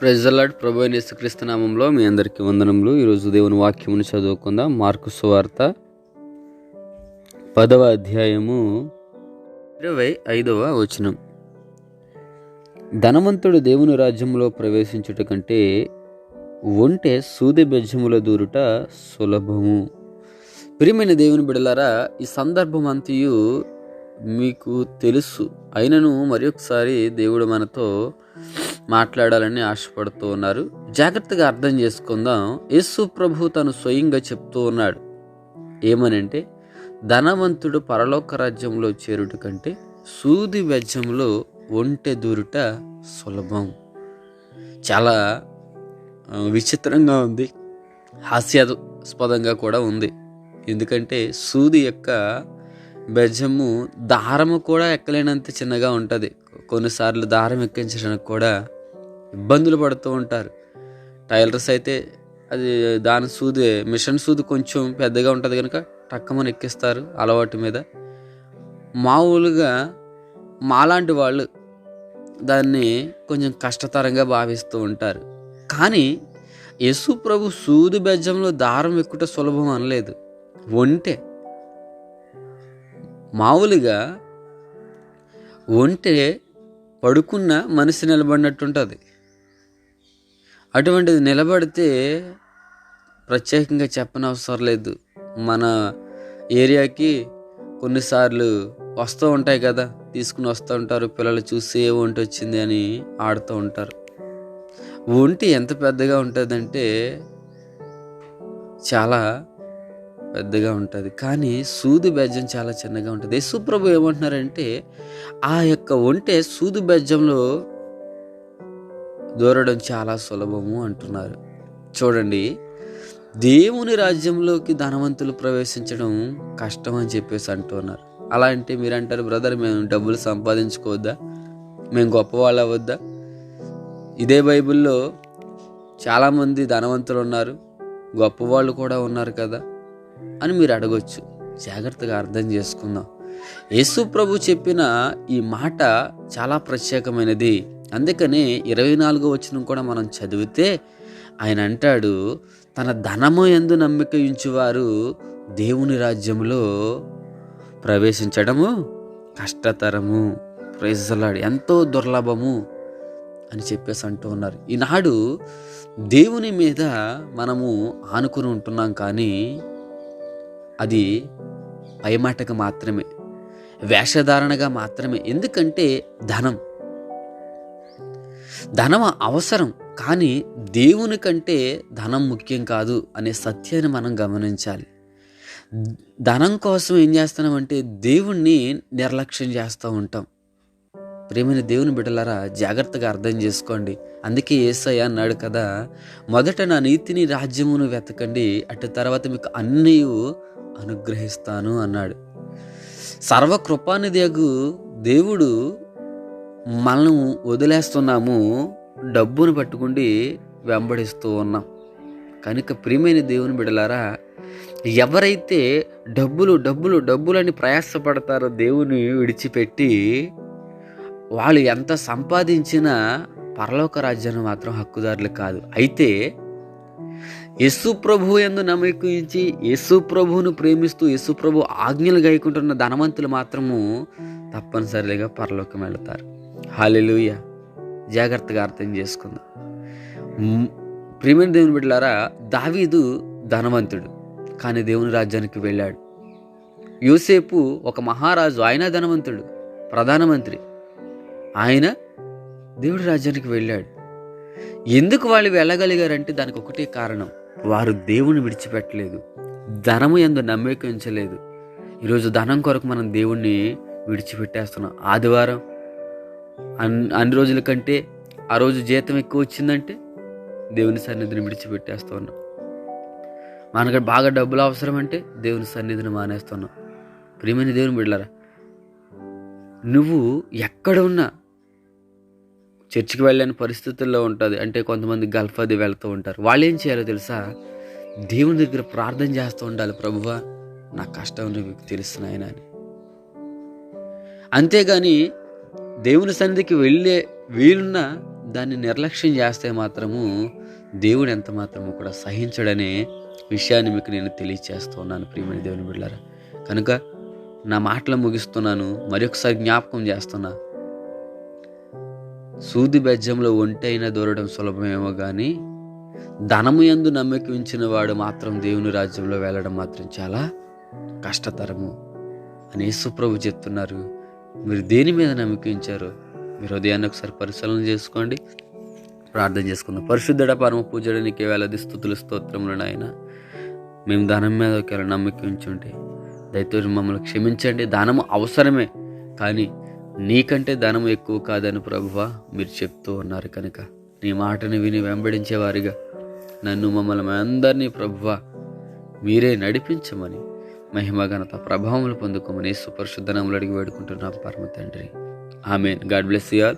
ప్రజలాడ్ ప్రభు అయిన నామంలో మీ అందరికీ వందనములు. ఈరోజు దేవుని వాక్యమును చదువుకుందాం. మార్కు సువార్త పదవ అధ్యాయము ఇరవై ఐదవ వచనం. ధనవంతుడు దేవుని రాజ్యంలో ప్రవేశించుట కంటే ఒంటె సూది బెజ్జముల దూరుట సులభము. ప్రియమైన దేవుని బిడలారా ఈ సందర్భం అంతయు మీకు తెలుసు. అయినను మరొకసారి దేవుడు మనతో మాట్లాడాలని ఆశపడుతూ ఉన్నారు. జాగ్రత్తగా అర్థం చేసుకుందాం. యేసు ప్రభు తను స్వయంగా చెప్తూ ఉన్నాడు. ఏమనంటే ధనవంతుడు పరలోక రాజ్యంలో చేరుట కంటే సూది వెజ్జంలో ఒంటె దూరుట సులభం. చాలా విచిత్రంగా ఉంది. హాస్యాస్పదంగా కూడా ఉంది. ఎందుకంటే సూది యొక్క బెజము దారము కూడా ఎక్కలేనంత చిన్నగా ఉంటుంది. కొన్నిసార్లు దారం ఎక్కించడానికి కూడా ఇబ్బందులు పడుతూ ఉంటారు. టైలర్స్ అయితే అది దాని సూది మిషన్ సూది కొంచెం పెద్దగా ఉంటుంది కనుక టక్కమని ఎక్కిస్తారు అలవాటు మీద. మామూలుగా మాలాంటి వాళ్ళు దాన్ని కొంచెం కష్టతరంగా భావిస్తూ ఉంటారు. కానీ యేసు ప్రభు సూది బెజ్జంలో దారం ఎక్కుట సులభం అనలేదు. ఒంటే. మామూలుగా ఒంటే పడుకున్న మనిషి నిలబడినట్టుంటుంది. అటువంటిది నిలబడితే ప్రత్యేకంగా చెప్పనవసరం లేదు. మన ఏరియాకి కొన్నిసార్లు వస్తూ ఉంటాయి కదా తీసుకుని వస్తూ ఉంటారు పిల్లలు చూసి ఏ ఒంటి వచ్చింది అని ఆడుతూ ఉంటారు. ఒంటి ఎంత పెద్దగా ఉంటుందంటే చాలా పెద్దగా ఉంటుంది. కానీ సూది బెజ్జం చాలా చిన్నగా ఉంటుంది. యశుప్రభు ఏమంటున్నారంటే ఆ యొక్క ఒంటె సూది బెజ్జంలో దూరడం చాలా సులభము అంటున్నారు. చూడండి దేవుని రాజ్యంలోకి ధనవంతులు ప్రవేశించడం కష్టం అని చెప్పేసి అంటున్నారు. అలా అంటే మీరు అంటారు బ్రదర్ మేము డబ్బులు సంపాదించుకోవద్దా? మేము గొప్పవాళ్ళు అవ్వద్దా? ఇదే బైబిల్లో చాలామంది ధనవంతులు ఉన్నారు గొప్పవాళ్ళు కూడా ఉన్నారు కదా అని మీరు అడగొచ్చు. జాగ్రత్తగా అర్థం చేసుకుందాం. యేసు ప్రభు చెప్పిన ఈ మాట చాలా ప్రత్యేకమైనది. అందుకనే ఇరవై నాలుగో వచ్చినం కూడా మనం చదివితే ఆయన అంటాడు తన ధనము ఎందు నమ్మిక ఉంచువారు దేవుని రాజ్యంలో ప్రవేశించడము కష్టతరము. ప్రైజలాడు ఎంతో దుర్లభము అని చెప్పేసి అంటూ ఉన్నారు. ఈనాడు దేవుని మీద మనము ఆనుకుని ఉంటున్నాం కానీ అది పైమాటకు మాత్రమే వేషధారణగా మాత్రమే. ఎందుకంటే ధనం. ధనం అవసరం కానీ దేవుని కంటే ధనం ముఖ్యం కాదు అనే సత్యాన్ని మనం గమనించాలి. ధనం కోసం ఏం చేస్తున్నామంటే దేవుణ్ణి నిర్లక్ష్యం చేస్తూ ఉంటాం. ప్రేమైన దేవుని బిడ్డలారా జాగ్రత్తగా అర్థం చేసుకోండి. అందుకే ఏసయ్య అన్నాడు కదా మొదట నా నీతిని రాజ్యమును వెతకండి అటు తర్వాత మీకు అన్నీ అనుగ్రహిస్తాను అన్నాడు. సర్వకృపానిదేగు దేవుడు మనం వదిలేస్తున్నాము డబ్బును పట్టుకుండి వెంబడిస్తూ ఉన్నాం. కనుక ప్రియమైన దేవుని బిడలారా ఎవరైతే డబ్బులు డబ్బులు డబ్బులు అని ప్రయాసపడతారో దేవుని విడిచిపెట్టి వాళ్ళు ఎంత సంపాదించినా పరలోక రాజ్యాన్ని మాత్రం హక్కుదారులు కాదు. అయితే యేసు ప్రభు ఎందు నమ్మకించి యేసు ప్రభువును ప్రేమిస్తూ యేసు ప్రభు ఆజ్ఞలు గైకుంటున్న ధనవంతులు మాత్రము తప్పనిసరిగా పరలోకం వెళతారు. హాలెలుయ. జాగ్రత్తగా అర్థం చేసుకుందాం. మ్, ప్రియమైన దేవుని బిడ్డలారా దావీదు ధనవంతుడు కానీ దేవుని రాజ్యానికి వెళ్ళాడు. యూసేపు ఒక మహారాజు ఆయన ధనవంతుడు ప్రధానమంత్రి ఆయన దేవుడి రాజ్యానికి వెళ్ళాడు. ఎందుకు వాళ్ళు వెళ్ళగలిగారంటే దానికి ఒకటే కారణం. వారు దేవుని విడిచిపెట్టలేదు. ధనము ఎందు నమ్మకం ఉంచలేదు. ఈరోజు ధనం కొరకు మనం దేవుణ్ణి విడిచిపెట్టేస్తున్నాం. ఆదివారం అన్ అన్ని రోజుల కంటే ఆ రోజు జీతం ఎక్కువ వచ్చిందంటే దేవుని సన్నిధిని విడిచిపెట్టేస్తూ ఉన్నాం మనకు బాగా డబ్బులు అవసరం అంటే దేవుని సన్నిధిని మానేస్తున్నాం. ప్రియమైన దేవుని బిడ్డలారా నువ్వు ఎక్కడ ఉన్నా చర్చికి వెళ్ళని పరిస్థితుల్లో ఉంటుంది. అంటే కొంతమంది గల్ఫ్ అది వెళ్తూ ఉంటారు. వాళ్ళు ఏం చేయాలో తెలుసా? దేవుని దగ్గర ప్రార్థన చేస్తూ ఉండాలి. ప్రభువా నా కష్టం నీకు తెలుసు నాయన అని. అంతేగాని దేవుని సన్నిధికి వెళ్ళే వీలున్న దాన్ని నిర్లక్ష్యం చేస్తే మాత్రము దేవుడు ఎంత మాత్రము కూడా సహించడనే విషయాన్ని మీకు నేను తెలియచేస్తున్నాను ప్రియమైన దేవుని బిడ్డారా కనుక నా మాటలు ముగిస్తున్నాను మరొకసారి జ్ఞాపకం చేస్తున్నా. సూది బెజ్జంలో ఒంటైన దూరడం సులభమేమో కానీ ధనము ఎందు నమ్మకం ఉంచిన వాడు మాత్రం దేవుని రాజ్యంలో వెళ్ళడం మాత్రం చాలా కష్టతరము అని యేసుప్రభు చెప్తున్నారు. మీరు దేని మీద నమ్మకించారు మీరు ఉదయాన్నే ఒకసారి పరిశీలన చేసుకోండి. ప్రార్థన చేసుకుందాం. పరిశుద్ధుడ పరమ పూజడు నీకే వేలది స్థుతులు స్తోత్రములు నాయన. మేము ధనం మీద ఒకవేళ నమ్మకం ఉంచుంటే దయతో మమ్మల్ని క్షమించండి. ధనము అవసరమే కానీ నీకంటే ధనం ఎక్కువ కాదని ప్రభువ మీరు చెప్తూ ఉన్నారు కనుక. నీ మాటని విని వెంబడించేవారిగా నన్ను మమ్మల్ని అందరినీ ప్రభువ మీరే నడిపించమని మహిమ ఘనత ప్రభావములు పొందుకోమని సుపరిశుద్ధనములు అడిగి వేడుకుంటున్నాం. పరమ తండ్రి. Amen. God bless you all.